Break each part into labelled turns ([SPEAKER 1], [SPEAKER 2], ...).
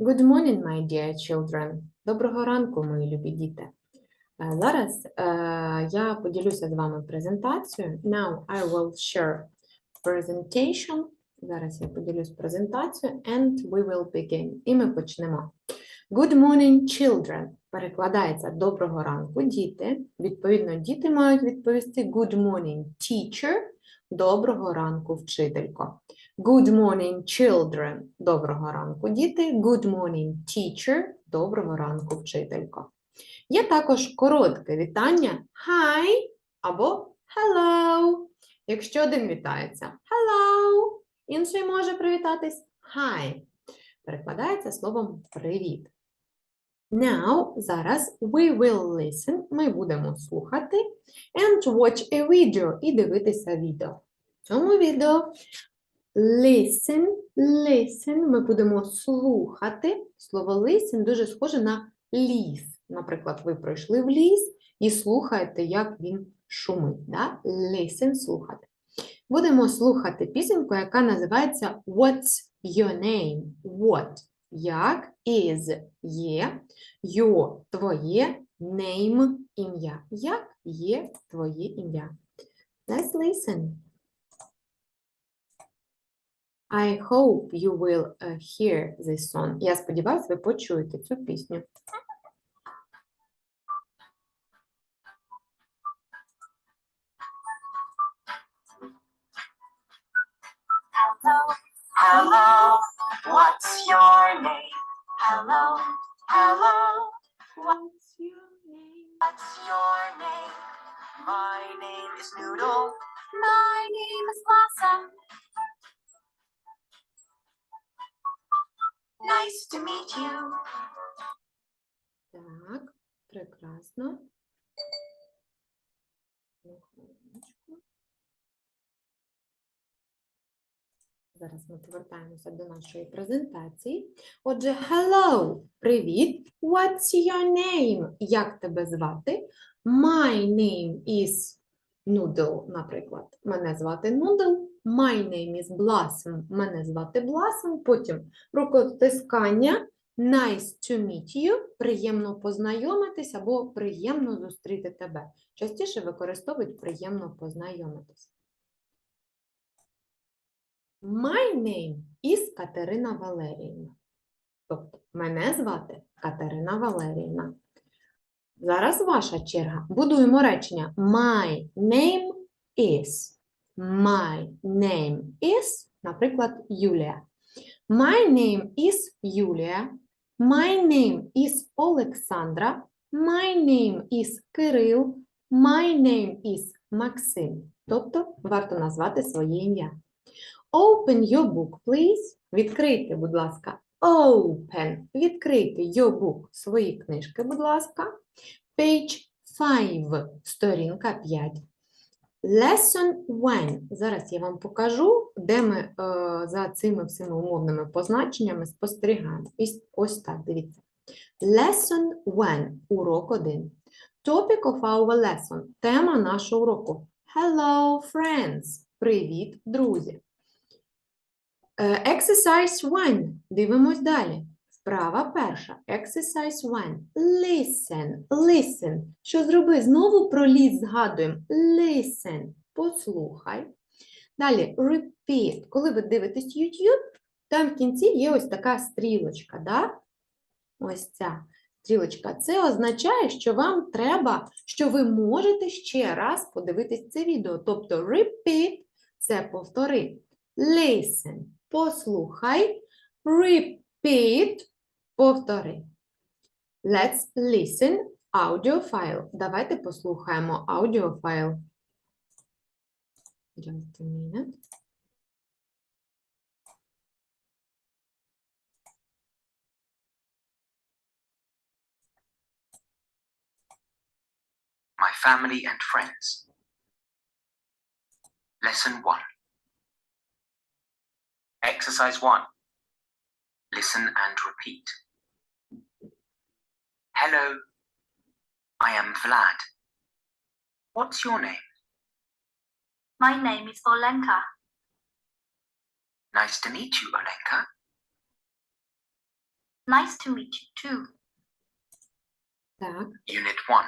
[SPEAKER 1] Good morning, my dear children. Доброго ранку, мої любі діти. Е, Зараз е, я поділюся з вами презентацією. Now I will share presentation. Зараз я поділюсь презентацією and we will begin. І ми почнемо. Good morning, children. Перекладається доброго ранку, діти. Відповідно, діти мають відповісти good morning, teacher. Доброго ранку, вчителько. Good morning, children. Доброго ранку, діти. Good morning, teacher. Доброго ранку, вчителько. Є також коротке вітання hi або hello. Якщо один вітається hello, інший може привітатись hi. Перекладається словом привіт. Now, зараз we will listen, ми будемо слухати and watch a video і дивитися відео. В цьому відео listen, listen, ми будемо слухати. Слово listen дуже схоже на ліс. Наприклад, ви пройшли в ліс і слухаєте, як він шумить. Да? Listen, слухати. Будемо слухати пісеньку, яка називається What's your name? What? Як is є, your – твоє, name – ім'я. Як є твоє ім'я? Let's listen. I hope you will uh, hear this song. Я сподіваюся, ви почуєте цю пісню.
[SPEAKER 2] Hello, hello, what's your name? Hello, hello,
[SPEAKER 1] What's your name?
[SPEAKER 2] what's your name? My name is Noodle. My name is Blossom. Nice to meet you.
[SPEAKER 1] Так, прекрасно. Зараз ми повертаємося до нашої презентації. Отже, hello, привіт. What's your name? Як тебе звати? My name is Noodle, наприклад. Мене звати Noodle. My name is Blossom. Мене звати Blossom. Потім рукостискання. Nice to meet you. Приємно познайомитись або приємно зустріти тебе. Частіше використовують приємно познайомитись. My name is Катерина Валеріївна. Тобто, мене звати Катерина Валеріївна. Зараз ваша черга. Будуємо речення. My name is. My name is, наприклад, Юлія. My name is Юлія. My name is Олександра. My name is Кирил. My name is Максим. Тобто варто назвати своє ім'я. Open your book, please. Відкрийте, будь ласка. Open. Відкрийте your book. Свої книжки, будь ласка. Page 5. Сторінка 5. Lesson 1. Зараз я вам покажу, де ми е, за цими всіми умовними позначеннями спостерігаємо. Ось, ось так, дивіться. Lesson 1. Урок 1. Topic of our lesson. Тема нашого уроку. Hello, friends. Привіт, друзі. Е, Exercise 1. Дивимось далі. Вправа перша. Exercise 1. Listen. Listen. Що зроби? Знову про ліс згадуємо. Listen. Послухай. Далі repeat. Коли ви дивитесь YouTube, там в кінці є ось така стрілочка. Да? Ось ця стрілочка. Це означає, що вам треба, що ви можете ще раз подивитись це відео. Тобто repeat – це повтори. Listen – послухай. Repeat – повтори. Let's listen audio file. Давайте послухаємо аудіофайл. Just a minute.
[SPEAKER 3] my family and friends. Lesson 1. Exercise 1. Listen and repeat. Hello, I am Vlad. What's your name?
[SPEAKER 2] My name is Olenka.
[SPEAKER 3] Nice to meet you, Olenka.
[SPEAKER 4] Nice to meet you too.
[SPEAKER 1] Так,
[SPEAKER 3] Unit 1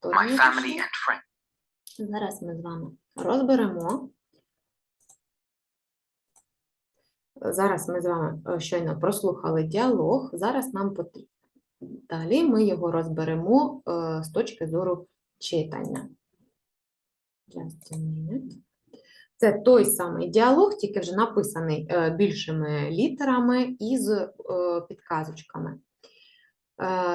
[SPEAKER 1] це
[SPEAKER 3] My family and friends.
[SPEAKER 1] Зараз ми з вами розберемо. Зараз ми з вами е, щойно прослухали діалог. Зараз нам потрібно. Далі ми його розберемо е, з точки зору читання. Це той самий діалог, тільки вже написаний е, більшими літерами і з е, підказочками.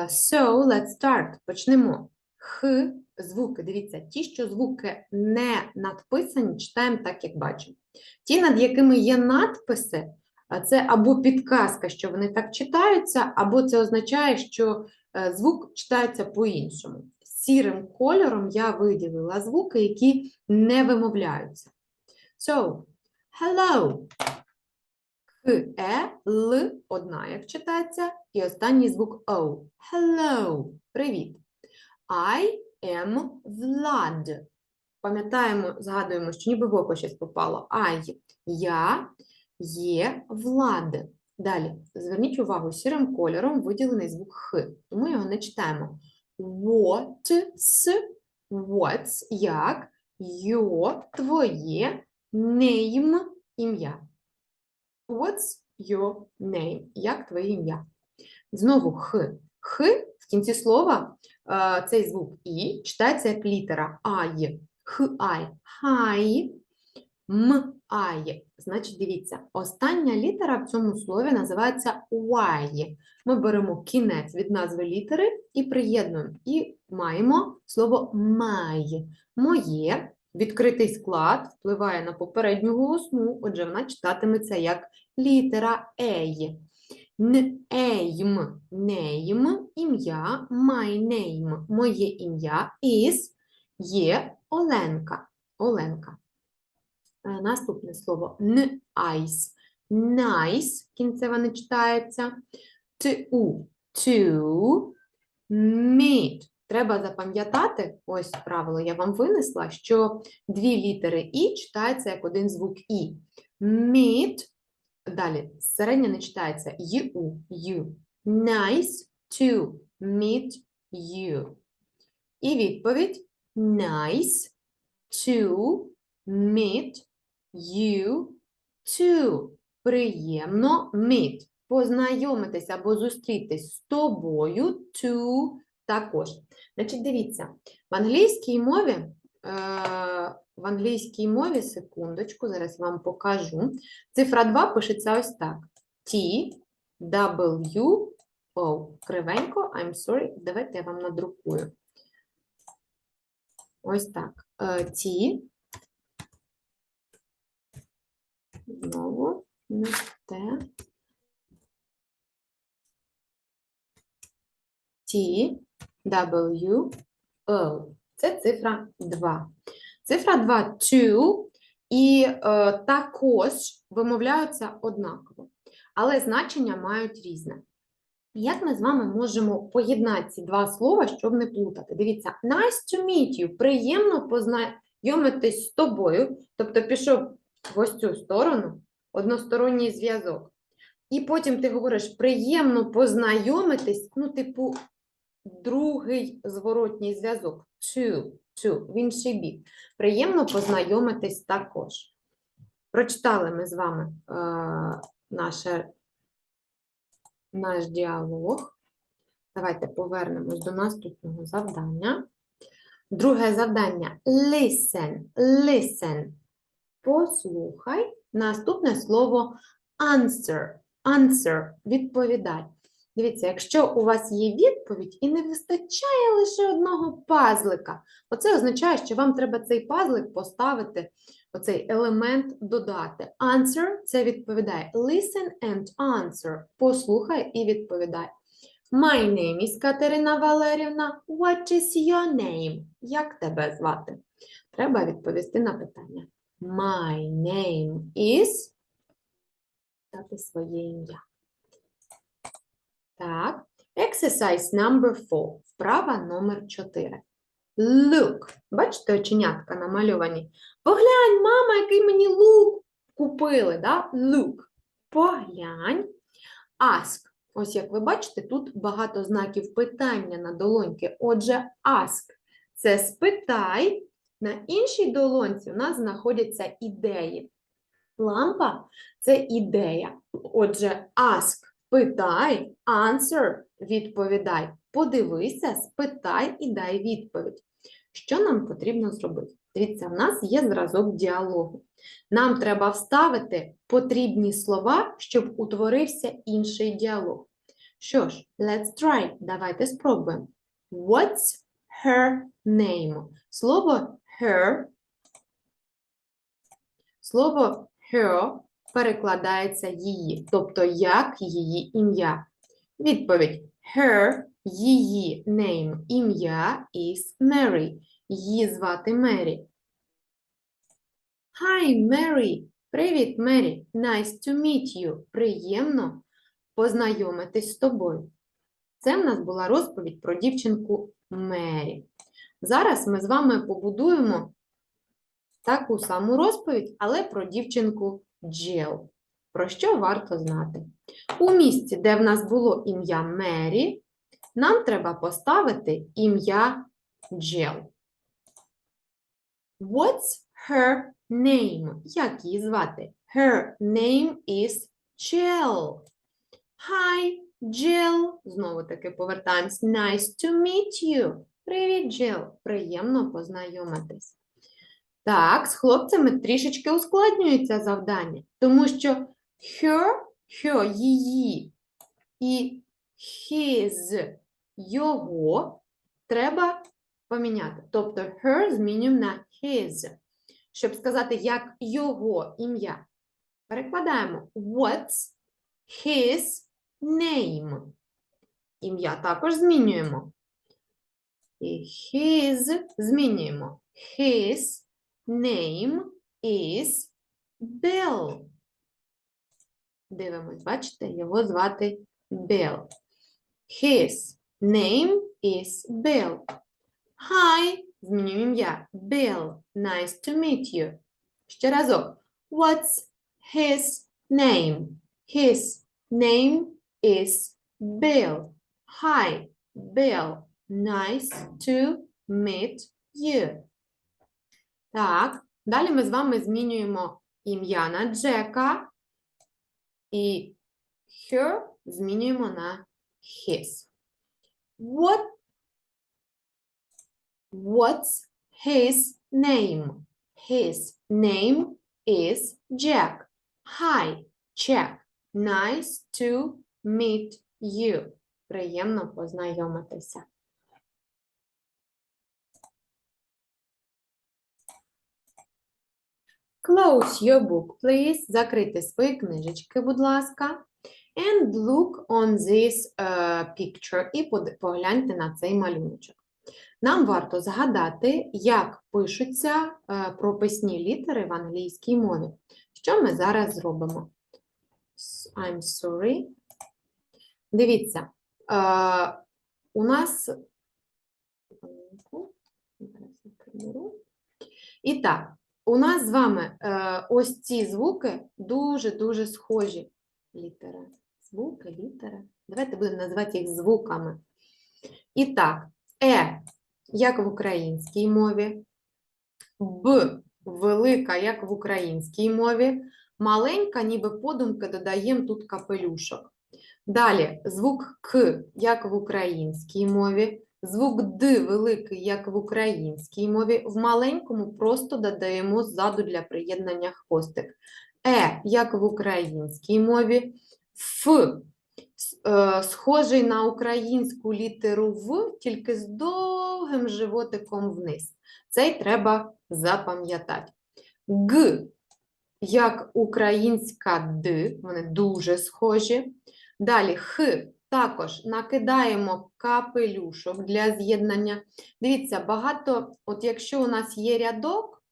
[SPEAKER 1] So, let's start. Почнемо. Х, звуки, дивіться, ті, що звуки не надписані, читаємо так, як бачимо. Ті, над якими є надписи, це або підказка, що вони так читаються, або це означає, що е, звук читається по-іншому. Сірим кольором я виділила звуки, які не вимовляються. So, hello. Х, е, л, одна, як читається, і останній звук O. Hello. Привіт. I am Vlad. Пам'ятаємо, згадуємо, що ніби в око щось попало. I. Я є Влад. Далі, зверніть увагу, сірим кольором виділений звук Х, тому його не читаємо. What's, what's, як, your, твоє, name, ім'я. What's your name? Як твоє ім'я? Знову Х. Х в кінці слова е, цей звук І читається як літера Ай. Х-ай. Хай. М-ай. Значить, дивіться, остання літера в цьому слові називається Y. Ми беремо кінець від назви літери і приєднуємо. І маємо слово май. Моє відкритий склад впливає на попередню голосну, отже, вона читатиметься як літера Ей. Name, name, ім'я, my name, моє ім'я, is, є Оленка, Оленка. Е, Наступне слово. Nice, nice, кінцева не читається, to, to, meet. Треба запам'ятати, ось правило. Я вам винесла, що дві літери І читаються як один звук І. Meet Далі, середня не читається. You, you. Nice to meet you. І. Відповідь. Nice to meet you too. Приємно meet. Познайомитись або зустрітись з тобою to також. Значить, дивіться, в англійській мові, е, в англійській мові, секундочку, зараз вам покажу. Цифра 2 пишеться ось так. T, W, O. Кривенько, I'm sorry. Давайте я вам надрукую. Ось так. Е, T. Знову не те. T, W, O. Це цифра 2. Цифра 2 to і е, також вимовляються однаково, але значення мають різне. Як ми з вами можемо поєднати ці два слова, щоб не плутати? Дивіться, nice to meet you, приємно познайомитись з тобою, тобто пішов в ось цю сторону, односторонній зв'язок. І потім ти говориш приємно познайомитись, ну, типу, другий зворотній зв'язок. To, to, в інший бік. Приємно познайомитись також. Прочитали ми з вами е, наше, наш діалог. Давайте повернемось до наступного завдання. Друге завдання listen, listen. Послухай. Наступне слово answer, answer, відповідай. Дивіться, якщо у вас є відповідь і не вистачає лише одного пазлика, оце означає, що вам треба цей пазлик поставити, оцей елемент додати. Answer – це відповідай. Listen and answer. Послухай і відповідай. My name is Катерина Валерівна. What is your name? Як тебе звати? Треба відповісти на питання. My name is дати своє ім'я. Так. Exercise number four. Вправа номер 4. Look. Бачите, оченятка намальовані. Поглянь, мама, який мені лук купили. Да? Look. Поглянь. Ask. Ось як ви бачите, тут багато знаків питання на долоньки. Отже, ask – це спитай. На іншій долонці у нас знаходяться ідеї. Лампа це ідея. Отже, ask – питай, answer – відповідай. Подивися, спитай і дай відповідь. Що нам потрібно зробити? Дивіться, в нас є зразок діалогу. Нам треба вставити потрібні слова, щоб утворився інший діалог. Що ж, let's try. Давайте спробуємо. What's her name? Слово her, слово her перекладається її, тобто як її ім'я. Відповідь her, її name, ім'я is Mary. Її звати Мері. Hi, Mary! Привіт, Мері! Nice to meet you. Приємно познайомитись з тобою. Це в нас була розповідь про дівчинку Мері. Зараз ми з вами побудуємо таку саму розповідь, але про дівчинку Джил. Про що варто знати? У місці, де в нас було ім'я Мері, нам треба поставити ім'я Джил. What's her name? Як її звати? Her name is Jill. Hi, Jill. Знову таки повертаємось. Nice to meet you. Привіт, Jill. Приємно познайомитись. Так, з хлопцями трішечки ускладнюється завдання, тому що her, her, її і his, його треба поміняти. Тобто her змінюємо на his. Щоб сказати, як його ім'я. Перекладаємо what's his name. Ім'я також змінюємо. І his змінюємо. His name is Bill. Дивимось, бачите, його звати Bill. His name is Bill. Hi, змінюємо ім'я. Bill, nice to meet you. Ще разок. What's his name? His name is Bill. Hi, Bill, Nice to meet you. Так, далі ми з вами змінюємо ім'я на Джека і her змінюємо на his. What What's his name? His name is Jack. Hi, Jack. Nice to meet you. Приємно познайомитися. Close your book, please. Закрийте свої книжечки, будь ласка. And look on this uh, picture. І погляньте на цей малюночок. Нам варто згадати, як пишуться е, прописні літери в англійській мові. Що ми зараз зробимо? I'm sorry. Дивіться, е, у нас. І так, у нас з вами е, ось ці звуки дуже-дуже схожі. Літери. Звуки, літери. Давайте будемо називати їх звуками. І так, е як в українській мові, Б велика, як в українській мові, маленька, ніби подумки додаємо тут капелюшок. Далі звук К, як в українській мові, звук Д великий, як в українській мові, в маленькому просто додаємо ззаду для приєднання хвостик. Е, як в українській мові, Ф е, схожий на українську літеру В, тільки з довгим животиком вниз. Цей треба запам'ятати. Г, як українська Д, вони дуже схожі. Далі Х, також накидаємо капелюшок для з'єднання. Дивіться, багато, от якщо у нас є рядок,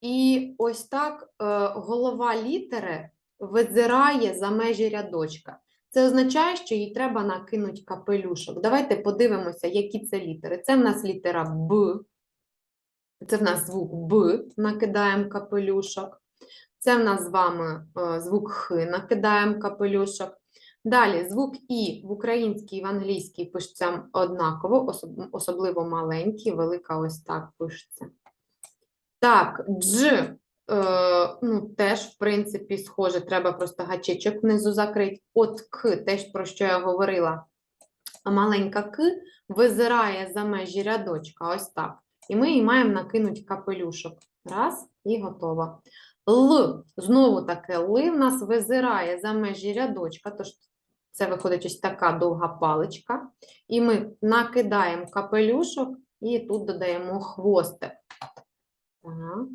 [SPEAKER 1] і ось так е, голова літери визирає за межі рядочка. Це означає, що їй треба накинути капелюшок. Давайте подивимося, які це літери. Це в нас літера Б. Це в нас звук Б, накидаємо капелюшок. Це в нас з вами е, звук Х, накидаємо капелюшок. Далі звук І в українській і в англійській пишеться однаково, особ- особливо маленький, велика ось так пишеться. Так, дж, е, ну, теж, в принципі, схоже, треба просто гачечок внизу закрити. От к, теж про що я говорила. Маленька к визирає за межі рядочка, ось так. І ми їй маємо накинути капелюшок. Раз, і готово. Л, знову таке ли в нас визирає за межі рядочка, тож це виходить ось така довга паличка. І ми накидаємо капелюшок і тут додаємо хвостик. Так.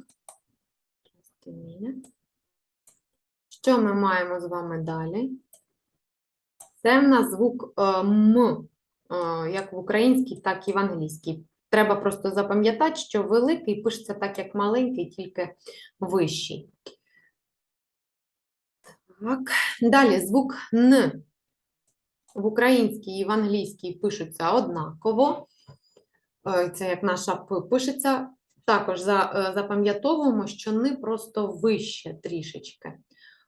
[SPEAKER 1] Що ми маємо з вами далі? Це в нас звук е, М, е, як в українській, так і в англійській. Треба просто запам'ятати, що великий пишеться так, як маленький, тільки вищий. Так. Далі звук Н. В українській і в англійській пишуться однаково. Е, Це як наша П пишеться. Також е, запам'ятовуємо, що Н просто вище трішечки.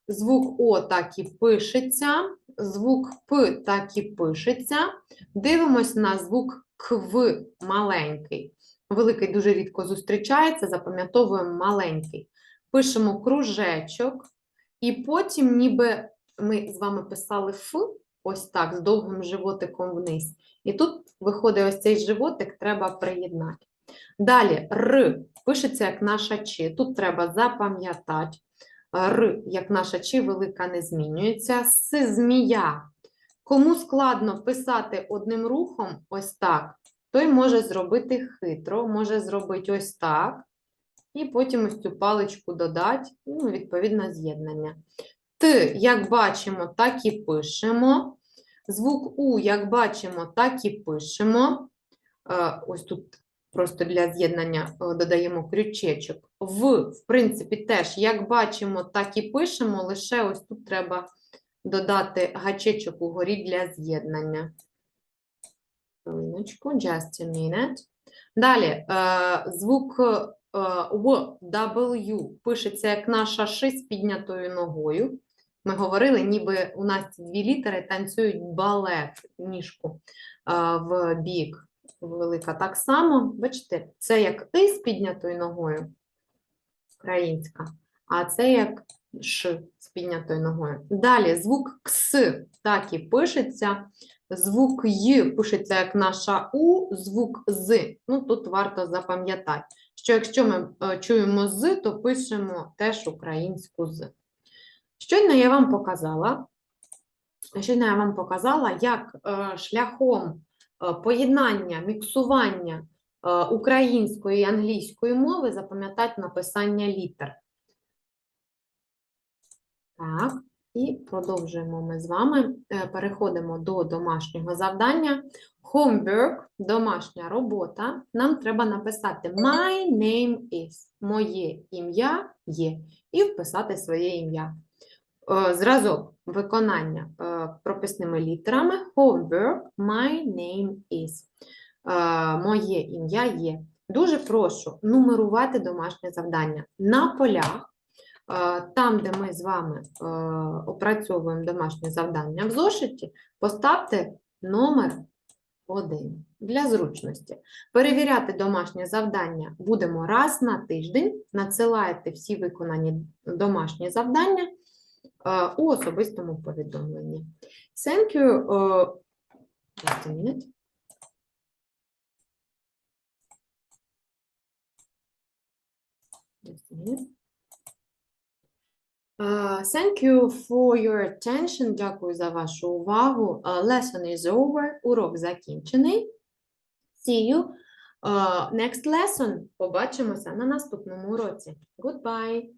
[SPEAKER 1] Звук О так і пишеться, звук П так і пишеться. Дивимось на звук КВ маленький. Великий дуже рідко зустрічається, запам'ятовуємо маленький. Пишемо кружечок, і потім, ніби ми з вами писали Ф, ось так, з довгим животиком вниз. І тут виходить ось цей животик, треба приєднати. Далі Р пишеться як наша Ч. Тут треба запам'ятати. Р, як наша Ч, велика не змінюється. С змія. Кому складно писати одним рухом, ось так, той може зробити хитро, може зробити ось так, і потім ось цю паличку додати, ну, відповідно, з'єднання. Т, як бачимо, так і пишемо. Звук У, як бачимо, так і пишемо. Е, Ось тут просто для з'єднання е, додаємо крючечок. В, в принципі, теж, як бачимо, так і пишемо, лише ось тут треба додати гачечок угорі для з'єднання. Just a minute. Далі, е, звук В, W, пишеться як наша ши з піднятою ногою. Ми говорили, ніби у нас ці дві літери танцюють балет, ніжку в бік. Велика так само. Бачите, це як І з піднятою ногою, українська, а це як Ш з піднятою ногою. Далі звук Кс так і пишеться. Звук Й пишеться як наша У, звук З. Ну, тут варто запам'ятати, що якщо ми е, чуємо з, то пишемо теж українську з. Щойно я вам показала, щойно я вам показала, як е, шляхом е, поєднання, міксування е, української і англійської мови запам'ятати написання літер. Так, і продовжуємо ми з вами. Переходимо до домашнього завдання. Homework, домашня робота. Нам треба написати My name is. Моє ім'я є. І вписати своє ім'я. Е, Зразок виконання е, прописними літерами. Homework, my name is. Е, Моє ім'я є. Дуже прошу нумерувати домашнє завдання на полях. Там, де ми з вами опрацьовуємо домашнє завдання в зошиті, поставте номер 1 для зручності. Перевіряти домашнє завдання будемо раз на тиждень. Надсилаєте всі виконані домашні завдання у особистому повідомленні. Thank you. е, Just a minute. Just a minute. Uh, thank you for your attention. Дякую за вашу увагу. Uh, lesson is over. Урок закінчений. See you uh, next lesson. Побачимося на наступному уроці. Goodbye.